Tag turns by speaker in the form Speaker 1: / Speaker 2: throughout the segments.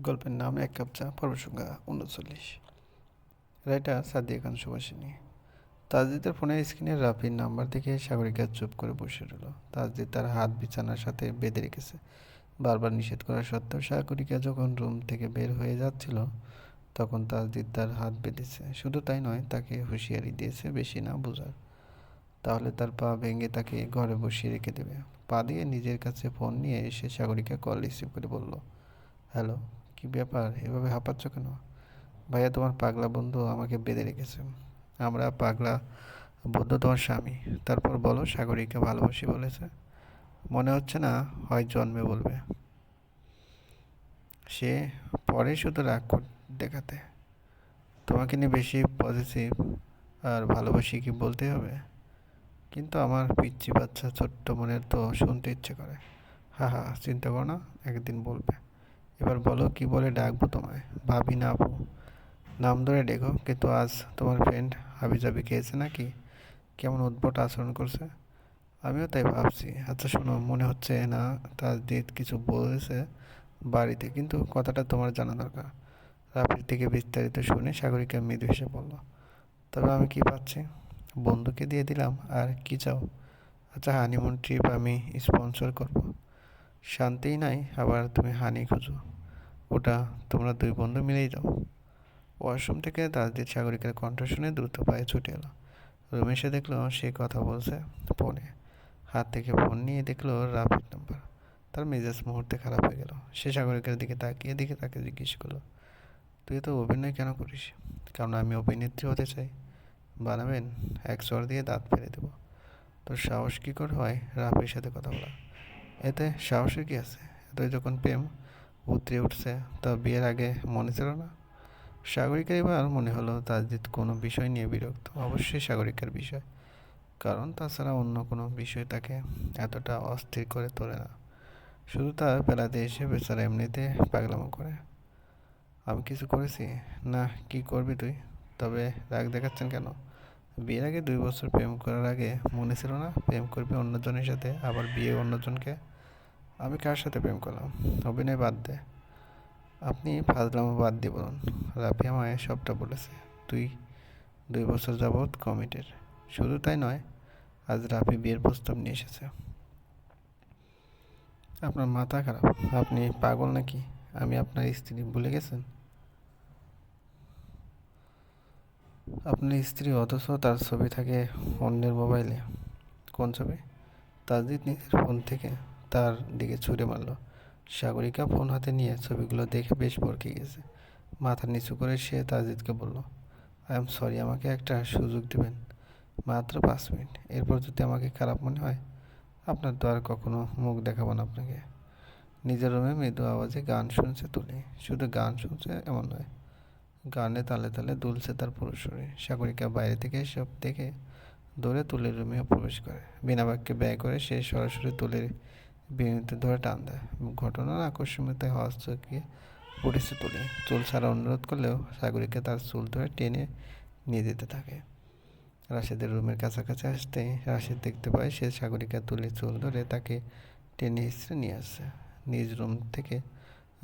Speaker 1: গল্পের নাম এক কাপ চা পর্ব সংখ্যা উনচল্লিশ। রাইটার সাদিয়া খান সুভাষিনী। তাজদিদের ফোনের স্ক্রিনে রাফির নাম্বার দেখে সাগরিকা চুপ করে বসে রইল। তাজদিদ তার হাত বিছানার সাথে বেঁধে রেখেছে। বারবার নিষেধ করা সত্ত্বেও সাগরিকা যখন রুম থেকে বের হয়ে যাচ্ছিল, তখন তাজদিদ তার হাত বেঁধেছে। শুধু তাই নয়, তাকে হুঁশিয়ারি দিয়েছে বেশি না বোঝার। তাহলে তার পা ভেঙে তাকে ঘরে বসিয়ে রেখে দেবে। পা দিয়ে নিজের কাছে ফোন নিয়ে এসে সাগরিকা কল রিসিভ করে বলল, হ্যালো কি ব্যাপার? এভাবে হাঁপাচ্ছ কেন? ভাইয়া, তোমার পাগলা বন্ধু আমাকে বেঁধে রেখেছে। আমরা পাগলা বন্ধু তোমার স্বামী। তারপর বলো, সাগরিকা ভালোবাসি বলেছে। মনে হচ্ছে না হয় জন্মে বলবে। সে পরে শুধু রাগ দেখাতে। তোমাকে নিয়ে বেশি পজিটিভ আর ভালোবাসি কি বলতে হবে? কিন্তু আমার পিচ্ছি বাচ্চা ছোট্ট মনের তো শুনতে ইচ্ছে করে। হা হা, চিন্তা করো না, একদিন বলবে। এবার বলো কি বলে ডাকবো তোমায়? ভাবি না আপু। নাম ধরে ডেকো, কিন্তু আজ তোমার ফ্রেন্ড হাবিজাবি খেয়েছে নাকি? কেমন উদ্ভট আচরণ করছে? আমিও তাই ভাবছি। আচ্ছা শোনো, মনে হচ্ছে না তার দিদ কিছু বলেছে বাড়িতে, কিন্তু কথাটা তোমার জানা দরকার। রাফির থেকে বিস্তারিত শুনে সাগরিকা মৃদু হেসে বলল, তবে আমি কি পাচ্ছি? বন্ধুকে দিয়ে দিলাম, আর কি চাও? আচ্ছা হানিমুন ট্রিপ আমি স্পন্সর করব। শান্তিই নাই, আবার তুমি হানি খুঁজো। ওটা তোমরা দুই বন্ধু মিলেই যাও ওয়াশরুম থেকে তাজদিদ সাগরিকার কণ্ঠ শুনে দ্রুত পায়ে ছুটে এলো। রুমে এসে দেখল সে কথা বলছে ফোনে। হাত থেকে ফোন নিয়ে দেখল রাফির নাম্বার। তার মেজাজ মুহূর্তে খারাপ হয়ে গেল। সে সাগরিকার দিকে তাকিয়ে দিকে তাকে জিজ্ঞেস করল, তুই তো অভিনয় কেন করিস? কারণ আমি অভিনেত্রী হতে চাই। বানাবেন, এক চর দিয়ে দাঁত ফেলে দেবো। তোর সাহস কী করে হয়? রাফির সাথে কথা বলা এতে সাহসের কি আছে। এতই যখন প্রেম উতরে উঠছে, তা বিয়ের আগে মনে ছিল না? সাগরিকা এবার মনে হলো তাজদিদ কোনো বিষয় নিয়ে বিরক্ত। অবশ্যই সাগরিকার বিষয়। কারণ তাছাড়া অন্য কোনো বিষয় তাকে এতটা অস্থির করে তোলে না। শুধু তার বেলাতে এসে বেচারা এমনিতে পাগলামো করে। আমি কিছু করেছি? না, কি করবি তুই? তবে রাগ দেখাচ্ছেন কেন? বিয়ের আগে দুই বছর প্রেম করার আগে মনে ছিল না প্রেম করবে অন্যজনের সাথে, আবার বিয়ে অন্যজনকে। আমি কার সাথে প্রেম করলাম? অভিনয় বাদ দে। আপনি ফাজলামো বাদ দিয়ে বলুন। রাফি আমায় সবটা বলেছে। তুই দুই বছর যাবৎ কমিটেড শুধু তাই নয়, আজ রাফি বিয়ের প্রস্তাব নিয়ে এসেছে। আপনার মাথা খারাপ। আপনি পাগল নাকি? আমি আপনার স্ত্রী ভুলে গেছেন? আপনার স্ত্রী অথচ তার ছবি থাকে অন্যের মোবাইলে। কোন ছবি? তাজদিদ নিজের ফোন থেকে তার দিকে ছুঁড়ে মারল। সাগরিকা ফোন হাতে নিয়ে ছবিগুলো দেখে বেশ ভরকে গেছে। মাথা নিচু করে সে তাজিদকে বলল আই এম সরি আমাকে একটা সুযোগ দেবেন। মাত্র পাঁচ মিনিট। এরপর যদি আমাকে খারাপ মনে হয়, আপনার তো কখনো মুখ দেখাবো না আপনাকে। নিজের রুমে মৃদু আওয়াজে গান শুনছে তুলে। শুধু গান শুনছে এমন নয় গানে তালে তালে দুলছে তার পুরো শরীর। সাগরিকা বাইরে থেকে সব দেখে দৌড়ে তুলের রুমে প্রবেশ করে। বিনা বাক্যে ব্যয় করে সে সরাসরি তুলের বিনুতে ধরে টান দেয়। ঘটনার আকস্মিকতায় হস্তকে উঠেছে তুলে। চুল ছাড়া অনুরোধ করলেও সাগরিকা তার চুল ধরে টেনে নিয়ে যেতে থাকে। রাশেদের রুমের কাছাকাছি আসতে রাশেদ দেখতে পায় সে সাগরিকা তুলে চুল ধরে তাকে টেনে হিসড়ে নিয়ে আসছে নিজ রুম থেকে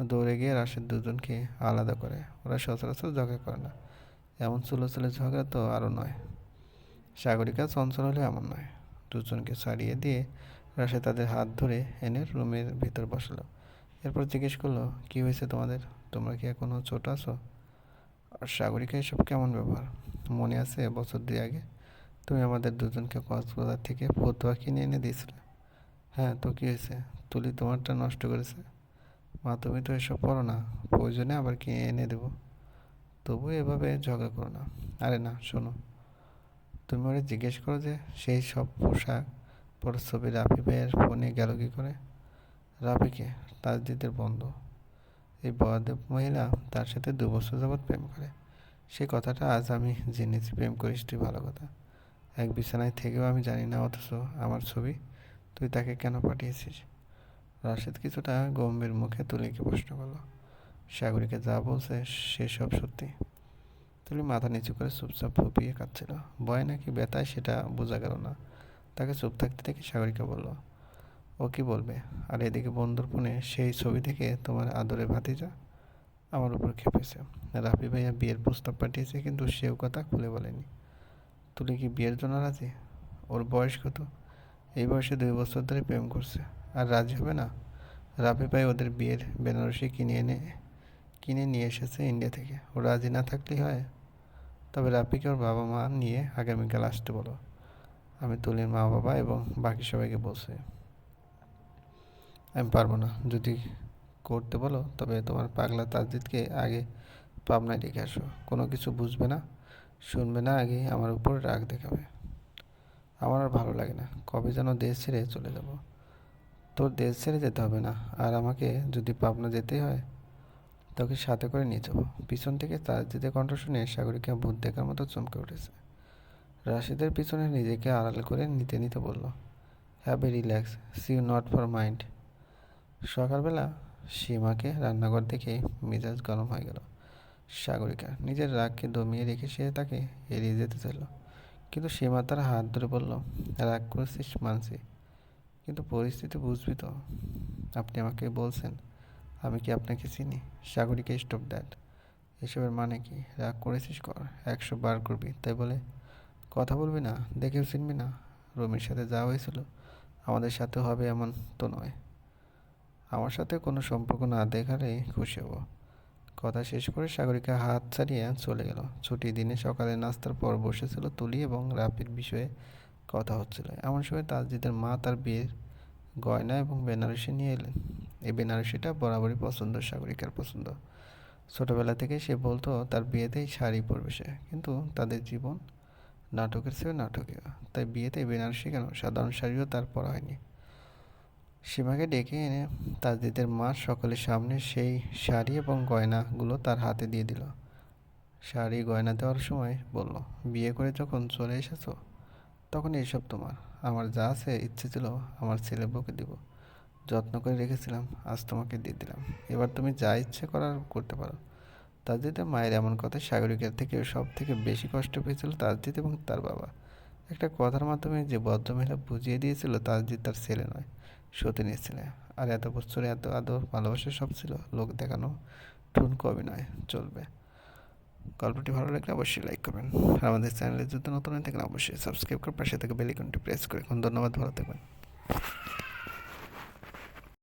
Speaker 1: দৌড়ে গিয়ে রাশেদ দুজনকে আলাদা করে। ওরা সচরাচর ঝগড়া করে না। এমন চুলো চুলে ঝগড়া তো আরও নয়। সাগরিকা চঞ্চল হলে এমন নয়। দুজনকে ছাড়িয়ে দিয়ে রাশে তাদের হাত ধরে এনে রুমের ভিতর বসালো। এরপর জিজ্ঞেস করল, কী হয়েছে তোমাদের? তোমরা কি এখনও ছোট আছো? আর সাগরিকা, এসব কেমন ব্যবহার মনে আছে বছর দুই আগে তুমি আমাদের দুজনকে কক্সবাজার থেকে ফতুয়া কিনে এনে দিয়েছিলে। হ্যাঁ তো কী হয়েছে? তুলি তোমারটা নষ্ট করেছে? মা, তুমি তো এসব পড়ো না। প্রয়োজনে আবার কিনে এনে দেবো? তবু এভাবে ঝগড়া করো না। আরে না, শোনো। তুমি ওরে জিজ্ঞেস করো যে, সেই সব পোশাক পরে ছবি রাফি ভাইয়ের ফোনে গেল কী করে? রাফিকে তাজদিদের বন্ধু। এই বয়াদেব মহিলা তার সাথে দু বছর যাবৎ প্রেম করে। সেই কথাটা আজ আমি জেনেছি, প্রেম করিস তুই, ভালো কথা। এক বিছানায় থেকেও আমি জানি না অথচ আমার ছবি। তুই তাকে কেন পাঠিয়েছিস? রাশেদ কিছুটা গম্ভীর মুখে তুলিকে প্রশ্ন করল, সাগরীকে যা বলছে সেসব সত্যি? তুলি মাথা নিচু করে চুপচাপ ফুপিয়ে কাঁদছিল। ভয় নাকি ব্যথায় সেটা বোঝা গেল না। তাকে চুপ থাকতে দেখে সাগরিকা বলল, ও কি বলবে? আর এদিকে বন্ধুর ফোনে সেই ছবি থেকে তোমার আদরে ভাতিজা? আমার উপর খেপেছে। রাফি ভাইয়া বিয়ের প্রস্তাব পাঠিয়েছে কিন্তু সেও কথা খুলে বলেনি। তুলি কি বিয়ের জন্য রাজি? ওর বয়স কত? এই বয়সে দুই বছর ধরে প্রেম করছে। আর রাজি হবে না। রাফি ভাই ওদের বিয়ের বেনারসি কিনে এনে, কিনে নিয়ে এসেছে ইন্ডিয়া থেকে। ও রাজি না থাকলেই হয়। তবে রাফিকে ওর বাবা মা নিয়ে আগামীকাল আসতে বলো। আমি তুলির মা বাবা এবং বাকি সবাইকে বলছি। আমি পারব না। যদি করতে বলো, তবে তোমার পাগলা তাজদিদকে আগে পাবনায় রেখে আসো। কোনো কিছু বুঝবে না, শুনবে না, আগে আমার উপর রাগ দেখাবে। আমার আর ভালো লাগে না। কবে যেন দেশ ছেড়ে চলে যাব। তোর দেশ ছেড়ে যেতে হবে না। আর আমাকে যদি পাবনা যেতেই হয়, তোকে সাথে করে নিয়ে যাব। পিছন থেকে তাজদিদের কণ্ঠ শুনে সাগরিকা ভূত দেখার মতো চমকে উঠেছে। রাশিদের পিছনে নিজেকে আড়াল করে নিতে নিতে বলল have a relax. See you not for mind. সকালবেলা সীমাকে রান্নাঘর দেখে মেজাজ গরম হয়ে গেল। সাগরিকা নিজের রাগকে দমিয়ে রেখে সে তাকে এড়িয়ে যেতে চাইল। কিন্তু সীমা তার হাত ধরে বলল, রাগ করেছিস মানছি কিন্তু পরিস্থিতি বুঝবি তো। আপনি আমাকে বলছেন, আমি কি আপনাকে চিনি? সাগরিকা স্টপ দ্যাট এসবের মানে কি? রাগ করেছিস কর, একশো বার করবি। তাই বলে, কথা বলবি না? দেখেও চিনবি না? রমির সাথে যা হয়েছিল, আমাদের সাথে হবে এমন তো নয়। আমার সাথে কোনো সম্পর্ক না দেখালেই খুশি হব। কথা শেষ করে সাগরিকা হাত ছাড়িয়ে চলে গেল। ছুটির দিনে সকালে নাস্তার পর বসেছিল তুলি এবং রাপির বিষয়ে কথা হচ্ছিল। এমন সময় তাজদিদের মা তার বিয়ের গয়না এবং বেনারসি নিয়ে এলেন। এই বেনারসিটা বরাবরই পছন্দ, সাগরিকার পছন্দ। ছোটবেলা থেকে সে বলতো, তার বিয়েতেই শাড়ি পরবে সে। কিন্তু তাদের জীবন নাটকের চেয়েও নাটকীয়। তাই বিয়েতে বেনারসি কেন? সাধারণ শাড়িও তার পরা হয়নি। সীমাকে ডেকে এনে তাজদিদের মা সকলের সামনে সেই শাড়ি এবং গয়নাগুলো তার হাতে দিয়ে দিল। শাড়ি গয়না দেওয়ার সময় বলল, বিয়ে করে যখন চলে এসেছ তখন এইসব তোমার। আমার যা আছে ইচ্ছে ছিল আমার ছেলে বউকে দিব। যত্ন করে রেখেছিলাম, আজ তোমাকে দিয়ে দিলাম। এবার তুমি যা ইচ্ছে করার করতে পারো। তাজদিদের মায়ের এমন কথা সাগরিকার থেকে সব থেকে বেশি কষ্ট পেয়েছিল তাজদিদ এবং তার বাবা। একটা কথার মাধ্যমে যে ভদ্রমহিলা বুঝিয়ে দিয়েছিল তার তাজদিদ তার ছেলে নয়, সতীনের ছেলে। আর এত বছরে এত আদর ভালোবাসা সব ছিল, লোক দেখানো ঠুনকো অভিনয় চলবে। গল্পটি ভালো লাগলে অবশ্যই লাইক করবেন আর আমাদের চ্যানেলে যদি নতুন হয়ে থাকেন, অবশ্যই সাবস্ক্রাইব করে পাশে থেকে বেলিকনটি প্রেস করে এখন ধন্যবাদ, ভালো থাকবেন।